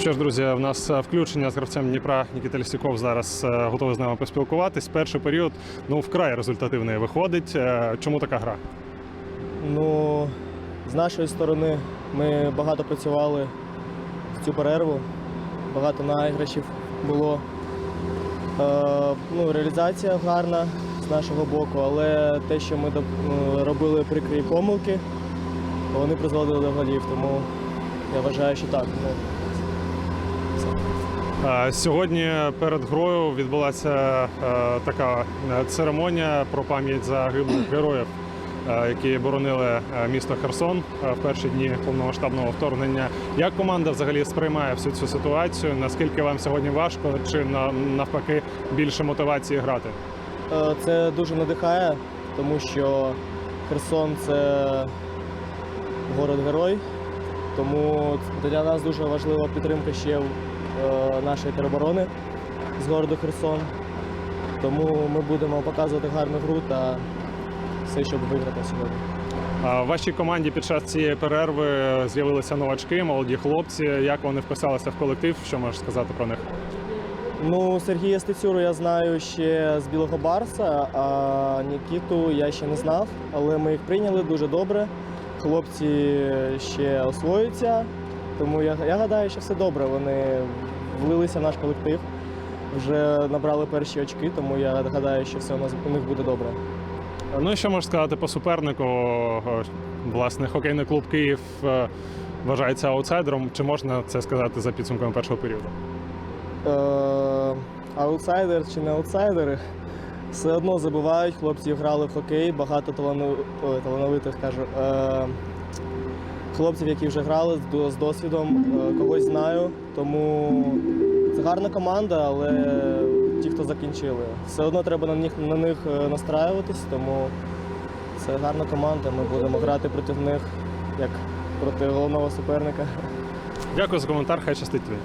Що ж, друзі, в нас е, включення з гравцем Дніпра Нікіта Лісіков зараз е, готовий з нами поспілкуватись. Перший період ну вкрай результативний виходить. Е, Чому така гра? Ну, з нашої сторони ми багато працювали в цю перерву, багато наіграшів було. Е, ну, реалізація гарна з нашого боку, але те, що ми ну, робили прикрі помилки, вони призводили до голів. Тому я вважаю, що так. Е, Сьогодні перед грою відбулася е, така е, церемонія про пам'ять загиблих героїв, які боронили місто Херсон в перші дні повномасштабного вторгнення. Як команда взагалі сприймає всю цю ситуацію? Наскільки вам сьогодні важко, чи навпаки більше мотивації грати? Це дуже надихає, тому що Херсон це город-герой. Тому для нас дуже важлива підтримка ще нашої тероборони з городу Херсон. Тому ми будемо показувати гарну гру та все, щоб виграти сьогодні. В вашій команді під час цієї перерви з'явилися новачки, молоді хлопці. Як вони вписалися в колектив? Що можеш сказати про них? Ну, Сергія Стецюру я знаю ще з Білого Барса, а Нікіту я ще не знав, але ми їх прийняли дуже добре. Хлопці ще освоюються, тому я, я гадаю, що все добре. Вони влилися в наш колектив, вже набрали перші очки, тому я гадаю, що все у нас у них буде добре. Ну і що можеш сказати по супернику? Власне, хокейний клуб Київ е, вважається аутсайдером. Чи можна це сказати за підсумками першого періоду? Е, аутсайдер чи не аутсайдери, все одно забувають, хлопці грали в хокей, багато талановитих кажу. Е, хлопців, які вже грали з, досвідом, е, когось знаю. Тому це гарна команда, але ті, хто закінчили. Все одно треба на них, на них е, настраюватись, тому це гарна команда. Ми будемо грати проти них як проти головного суперника. Дякую за коментар, хай щастить тобі.